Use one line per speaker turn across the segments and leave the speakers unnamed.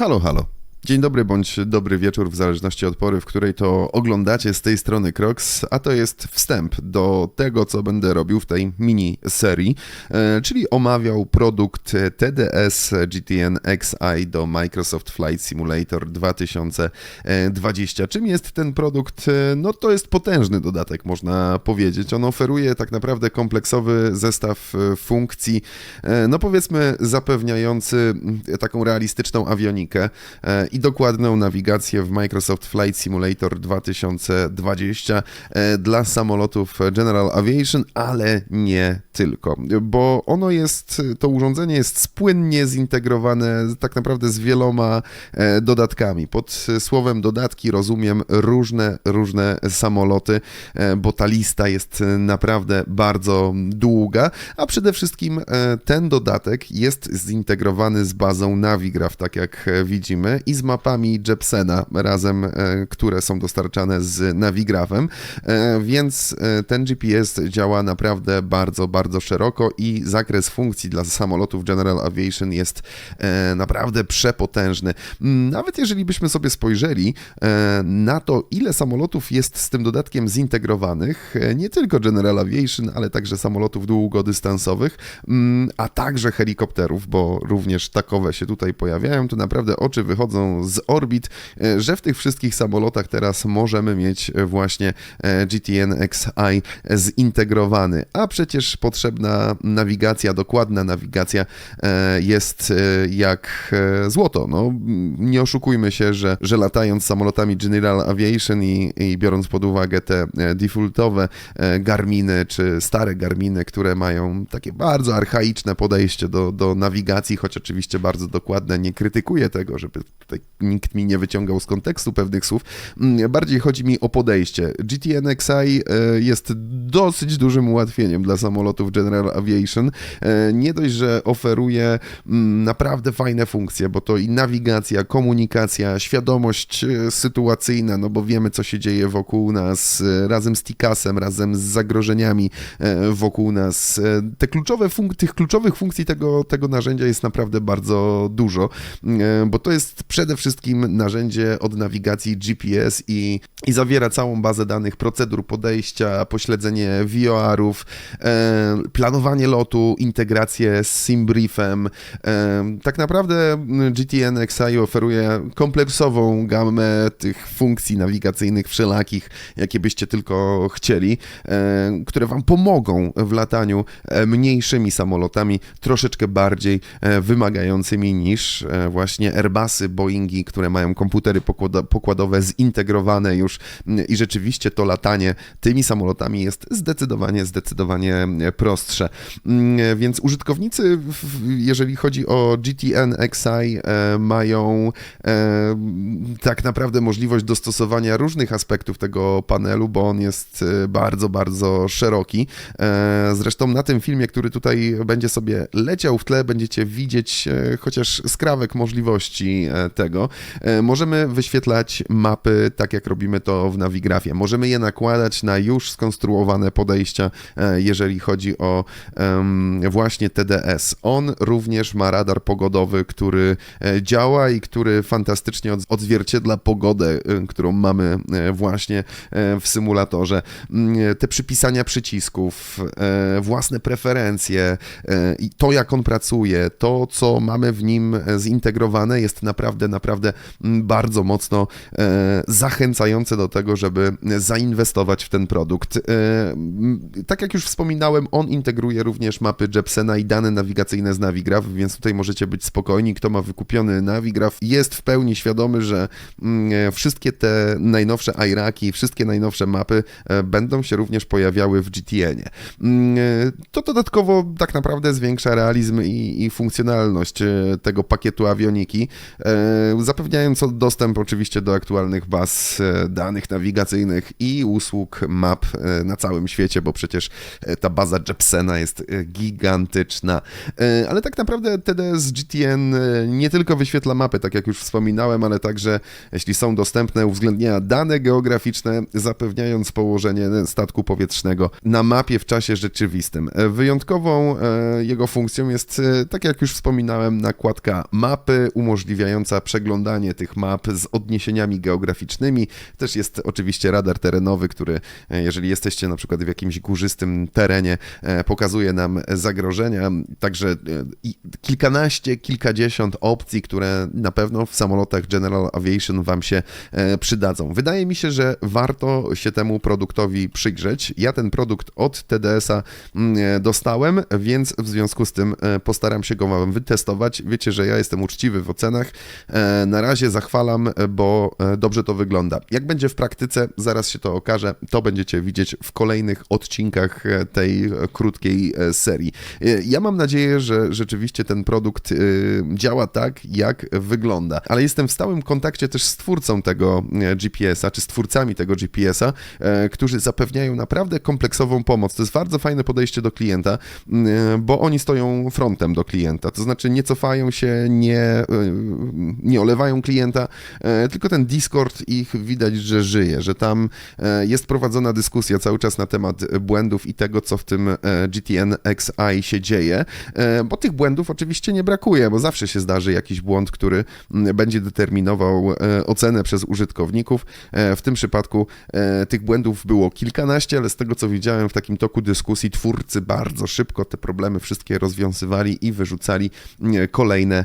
Halo, halo. Dzień dobry bądź dobry wieczór, w zależności od pory, w której to oglądacie z tej strony Crocs, a to jest wstęp do tego, co będę robił w tej mini serii, e, czyli omawiał produkt TDS GTN XI do Microsoft Flight Simulator 2020. Czym jest ten produkt? E, No to jest potężny dodatek, można powiedzieć. On oferuje tak naprawdę kompleksowy zestaw e, funkcji, no powiedzmy zapewniający taką realistyczną awionikę i dokładną nawigację w Microsoft Flight Simulator 2020 e, dla samolotów General Aviation, ale nie tylko, bo ono jest, to urządzenie jest spłynnie zintegrowane tak naprawdę z wieloma e, dodatkami. Pod słowem dodatki rozumiem różne, różne samoloty, e, bo ta lista jest naprawdę bardzo długa, a przede wszystkim ten dodatek jest zintegrowany z bazą Navigraph, tak jak widzimy, i z mapami Jepsena razem, e, które są dostarczane z Navigraphem, e, więc e, ten GPS działa naprawdę bardzo, bardzo szeroko i zakres funkcji dla samolotów General Aviation jest naprawdę przepotężny. Mm, Nawet jeżeli byśmy sobie spojrzeli na to, ile samolotów jest z tym dodatkiem zintegrowanych, nie tylko General Aviation, ale także samolotów długodystansowych, mm, a także helikopterów, bo również takowe się tutaj pojawiają, to naprawdę oczy wychodzą z orbit, e, że w tych wszystkich samolotach teraz możemy mieć e, właśnie e, GTN XI zintegrowany, a przecież potrzebna nawigacja, dokładna nawigacja jest jak złoto. No, nie oszukujmy się, że, że latając samolotami General Aviation i, i biorąc pod uwagę te defaultowe Garminy czy stare Garminy, które mają takie bardzo archaiczne podejście do, do nawigacji, choć oczywiście bardzo dokładne, nie krytykuję tego, żeby tutaj nikt mi nie wyciągał z kontekstu pewnych słów. Mm, Bardziej chodzi mi o podejście. GTN XI e, jest dosyć dużym ułatwieniem dla samolotów General Aviation. E, Nie dość, że oferuje mm, naprawdę fajne funkcje, bo to i nawigacja, komunikacja, świadomość e, sytuacyjna, no bo wiemy, co się dzieje wokół nas, razem z TICAS-em, razem z zagrożeniami wokół nas. Te kluczowe funk- tych kluczowych funkcji tego, tego narzędzia jest naprawdę bardzo dużo, bo to jest przede wszystkim narzędzie od nawigacji GPS i, i zawiera całą bazę danych, procedur podejścia, pośledzenie VOR-ów, e, planowanie lotu, integrację z SimBriefem. E, tak naprawdę GTN XI oferuje kompleksową gamę tych funkcji nawigacyjnych wszelakich, jakie byście tylko chcieli, e, które Wam pomogą w lataniu e, mniejszymi samolotami, troszeczkę bardziej e, wymagającymi niż e, właśnie Airbusy, Które mają komputery pokładowe zintegrowane już mm, i rzeczywiście to latanie tymi samolotami jest zdecydowanie, zdecydowanie e, prostsze. Mm, Więc użytkownicy, jeżeli chodzi o GTN XI, e, mają e, tak naprawdę możliwość dostosowania różnych aspektów tego panelu, bo on jest e, bardzo, bardzo szeroki. E, Zresztą na tym filmie, który tutaj będzie sobie leciał w tle, będziecie widzieć e, chociaż skrawek możliwości e, tego. E, Możemy wyświetlać mapy tak, jak robimy to w Navigrafie. Możemy je nakładać na już skonstruowane podejścia, e, jeżeli chodzi o właśnie TDS. On również ma radar pogodowy, który e, działa i który fantastycznie odz- odzwierciedla pogodę, którą mamy właśnie w symulatorze. Mm, Te przypisania przycisków, własne preferencje i to, jak on pracuje, to, co mamy w nim zintegrowane, jest naprawdę, naprawdę mm, bardzo mocno e, zachęcające do tego, żeby zainwestować w ten produkt. E, Tak jak już wspominałem, on integruje również mapy Jepsena i dane nawigacyjne z Navigraph, więc tutaj możecie być spokojni. Kto ma wykupiony Navigraph, jest w pełni świadomy, że mm, e, wszystkie te najnowsze iRaki, wszystkie najnowsze mapy będą się również pojawiały w GTN-ie. Mm, To dodatkowo tak naprawdę zwiększa realizm i, i funkcjonalność tego pakietu awioniki, zapewniając dostęp oczywiście do aktualnych baz e, danych nawigacyjnych i usług map e, na całym świecie, bo przecież e, ta baza Jepsena jest e, gigantyczna. E, Ale tak naprawdę TDS GTN e, nie tylko wyświetla mapy, tak jak już wspominałem, ale także, jeśli są dostępne, uwzględnia dane geograficzne, zapewniając położenie statku powietrznego na mapie w czasie rzeczywistym. E, Wyjątkową e, jego funkcją jest, e, tak jak już wspominałem, nakładka mapy umożliwiająca przeglądanie tych map z odniesieniami geograficznymi. Też jest oczywiście radar terenowy, który e, jeżeli jesteście na przykład w jakimś górzystym terenie, e, pokazuje nam zagrożenia. Także e, kilkanaście, kilkadziesiąt opcji, które na pewno w samolotach General Aviation Wam się przydadzą. Wydaje mi się, że warto się temu produktowi przyjrzeć. Ja ten produkt od TDS-a mm, dostałem, więc w związku z tym postaram się go Wam wytestować. Wiecie, że ja jestem uczciwy w ocenach. E, Na razie zachwalam, e, bo e, dobrze to wygląda. Jak będzie w praktyce, zaraz się to okaże. To będziecie widzieć w kolejnych odcinkach tej krótkiej serii. Ja mam nadzieję, że rzeczywiście ten produkt działa tak, jak wygląda. Ale jestem w stałym kontakcie też z twórcą tego GPS-a, czy z twórcami tego GPS-a, którzy zapewniają naprawdę kompleksową pomoc. To jest bardzo fajne podejście do klienta, bo oni stoją frontem do klienta. To znaczy nie cofają się, nie, nie olewają klienta, e, tylko ten Discord ich widać, że żyje, że tam e, jest prowadzona dyskusja cały czas na temat błędów i tego, co w tym e, GTN XI się dzieje, bo tych błędów oczywiście nie brakuje, bo zawsze się zdarzy jakiś błąd, który będzie determinował ocenę przez użytkowników. W tym przypadku tych błędów było kilkanaście, ale z tego co widziałem w takim toku dyskusji, twórcy bardzo szybko te problemy wszystkie rozwiązywali i wyrzucali kolejne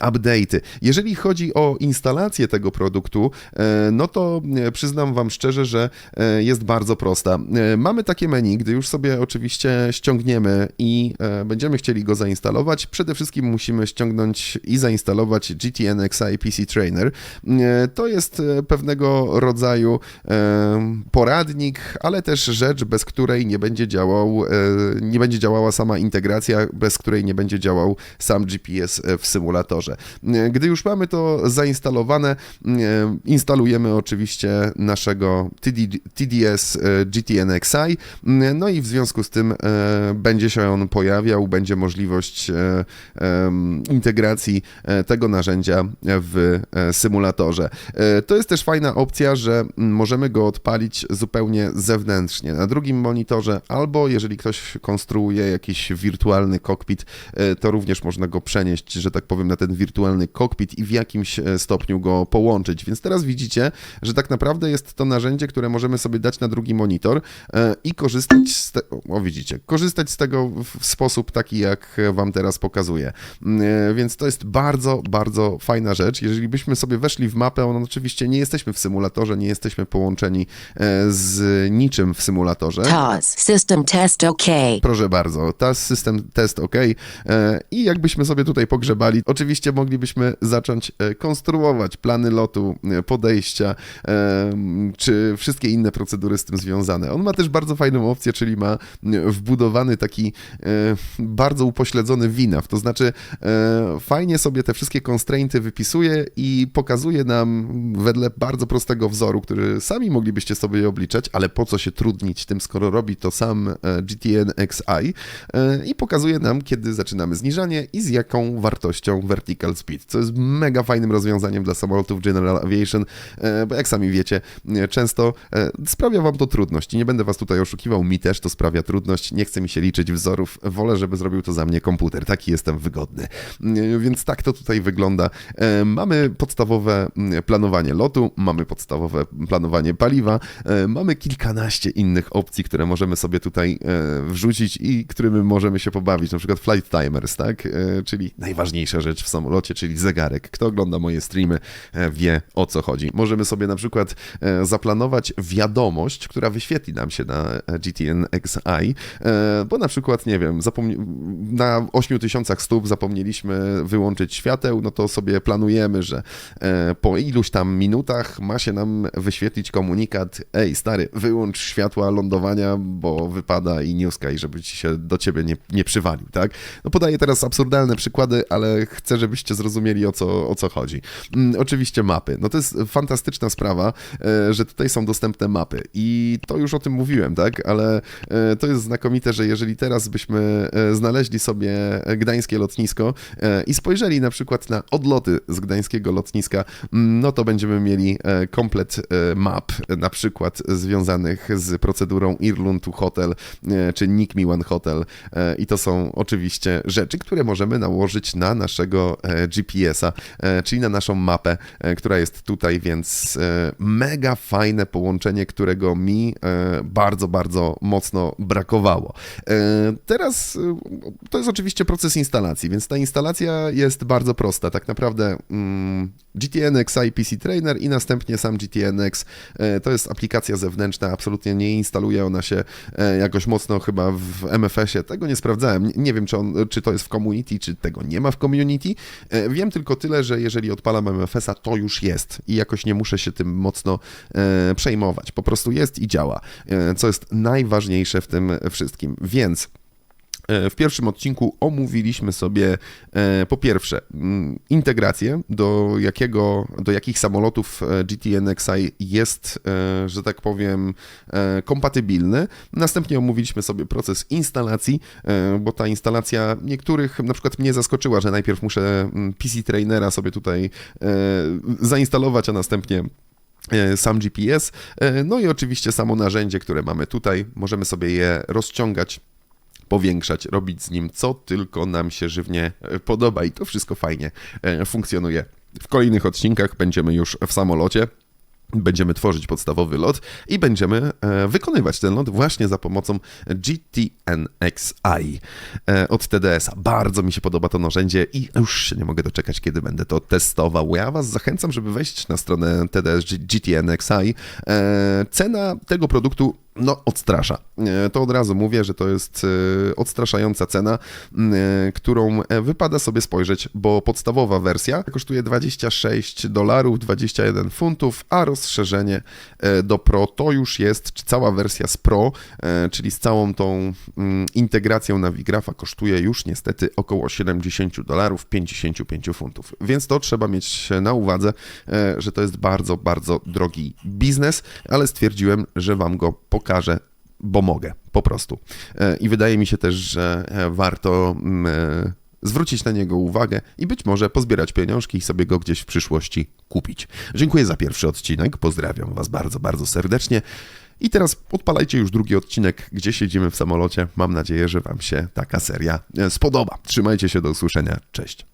update'y. Jeżeli chodzi o instalację tego produktu, e, no to e, przyznam Wam szczerze, że e, jest bardzo prosta. Mamy takie menu, gdy już sobie oczywiście ściągniemy i będziemy chcieli go zainstalować, przede wszystkim musimy ściągnąć i zainstalować GTN XI PC Trainer. To jest pewnego rodzaju poradnik, ale też rzecz, bez której nie będzie działał, nie będzie działała sama integracja, bez której nie będzie działał sam GPS w symulatorze. Gdy już mamy to zainstalowane, e, instalujemy oczywiście naszego TD, TDS e, GTN XI, m, no i w związku z tym e, będzie się on pojawiał, będzie możliwość integracji tego narzędzia w symulatorze. To jest też fajna opcja, że mm, możemy go odpalić zupełnie zewnętrznie, na drugim monitorze, albo jeżeli ktoś konstruuje jakiś wirtualny kokpit, to również można go przenieść, że tak powiem, na ten wirtualny kokpit i w jakimś e, stopniu go połączyć. Więc teraz widzicie, że tak naprawdę jest to narzędzie, które możemy sobie dać na drugi monitor e, i korzystać z tego, o widzicie, korzystać z tego w sposób taki, jak wam teraz pokazuję. Mm, e, Więc to jest bardzo, bardzo fajna rzecz. Jeżeli byśmy sobie weszli w mapę, no oczywiście nie jesteśmy w symulatorze, nie jesteśmy połączeni z niczym w symulatorze.
TAS. System test OK.
Proszę bardzo, ta system test OK. I jakbyśmy sobie tutaj pogrzebali, oczywiście moglibyśmy zacząć konstruować plany lotu, e, podejścia, e, czy wszystkie inne procedury z tym związane. On ma też bardzo fajną opcję, czyli ma e, wbudowany taki e, bardzo upośledzony WINAW, to znaczy e, fajnie sobie te wszystkie constrainty wypisuje i pokazuje nam wedle bardzo prostego wzoru, który sami moglibyście sobie obliczać, ale po co się trudnić tym, skoro robi to sam e, GTN XI e, i pokazuje nam, kiedy zaczynamy zniżanie i z jaką wartością vertical speed, co jest mega fajnym rozwiązaniem dla samolotów General Aviation, e, bo jak sami wiecie, e, często e, sprawia wam to trudność nie będę was tutaj oszukiwał, mi też to sprawia trudność, nie chce mi się liczyć wzorów, wolę, żeby zrobił to za mnie komputer, taki jestem wygodny. Więc tak to tutaj wygląda. Mamy podstawowe mm, planowanie lotu, mamy podstawowe planowanie paliwa, mamy kilkanaście innych opcji, które możemy sobie tutaj wrzucić i którymi możemy się pobawić, na przykład flight timers, tak, czyli najważniejsza rzecz w samolocie, czyli zegarek. Kto ogląda moje streamy, e, wie o co chodzi. Możemy sobie na przykład e, zaplanować wiadomość, która wyświetli nam się na e, GTN XI, bo na przykład, nie wiem, na 8000 stóp zapomnieliśmy wyłączyć świateł, no to sobie planujemy, że po iluś tam minutach ma się nam wyświetlić komunikat, ej stary, wyłącz światła lądowania, bo wypada i New Sky, żeby ci się do ciebie nie, nie przywalił, tak? No podaję teraz absurdalne przykłady, ale chcę, żebyście zrozumieli o co, o co chodzi. Mm, oczywiście mapy. No to jest fantastyczna sprawa, e, że tutaj są dostępne mapy i to już o tym mówiłem, tak? Ale e, to jest znakomite, że jeżeli teraz byśmy e, znaleźli sobie gdańskie lotnisko i spojrzeli na przykład na odloty z gdańskiego lotniska, mm, no to będziemy mieli komplet map, na przykład związanych z procedurą Irlund Hotel czy Nick Me One Hotel i to są oczywiście rzeczy, które możemy nałożyć na naszego GPS-a. E, czyli na naszą mapę, e, która jest tutaj, więc e, mega fajne połączenie, którego mi bardzo, bardzo mocno brakowało. Teraz to jest oczywiście proces instalacji, więc ta instalacja jest bardzo prosta. Tak naprawdę mm, GTNX i PC Trainer i następnie sam GTNX e, to jest aplikacja zewnętrzna, absolutnie nie instaluje ona się e, jakoś mocno chyba w MFS-ie. Tego nie sprawdzałem. Nie- wiem, czy, on, czy to jest w community, czy tego nie ma w community. E, Wiem tylko tyle, że jeżeli odpalam MFS-a, to już jest i jakoś nie muszę się tym mocno przejmować. Po prostu jest i działa, co jest najważniejsze w tym wszystkim. Więc W pierwszym odcinku omówiliśmy sobie e, po pierwsze mm, integrację, do, jakiego, do jakich samolotów e, GTN XI jest, e, że tak powiem, e, kompatybilny. Następnie omówiliśmy sobie proces instalacji, e, bo ta instalacja niektórych na przykład mnie zaskoczyła, że najpierw muszę mm, PC Trainera sobie tutaj e, zainstalować, a następnie e, sam GPS. E, No i oczywiście samo narzędzie, które mamy tutaj, możemy sobie je rozciągać powiększać, robić z nim co tylko nam się żywnie e, podoba i to wszystko fajnie e, funkcjonuje. W kolejnych odcinkach będziemy już w samolocie. Będziemy tworzyć podstawowy lot i będziemy e, wykonywać ten lot właśnie za pomocą GTNXI od TDS-a. Bardzo mi się podoba to narzędzie i już się nie mogę doczekać, kiedy będę to testował. Ja Was zachęcam, żeby wejść na stronę TDS GTNXI. Cena tego produktu no, odstrasza. E, To od razu mówię, że to jest e, odstraszająca cena, e, którą wypada sobie spojrzeć, bo podstawowa wersja kosztuje 26 dolarów, 21 funtów, a rozszerzenie do Pro to już jest czy cała wersja z Pro, czyli z całą tą mm, integracją Navigrafa kosztuje już niestety około 70 dolarów, 55 funtów. Więc to trzeba mieć na uwadze, że to jest bardzo, bardzo drogi biznes, ale stwierdziłem, że Wam go pokażę bo mogę, po prostu. E, I wydaje mi się też, że e, warto mm, e, zwrócić na niego uwagę i być może pozbierać pieniążki i sobie go gdzieś w przyszłości kupić. Dziękuję za pierwszy odcinek, pozdrawiam Was bardzo, bardzo serdecznie. I teraz odpalajcie już drugi odcinek, gdzie siedzimy w samolocie. Mam nadzieję, że Wam się taka seria spodoba. Trzymajcie się, do usłyszenia. Cześć.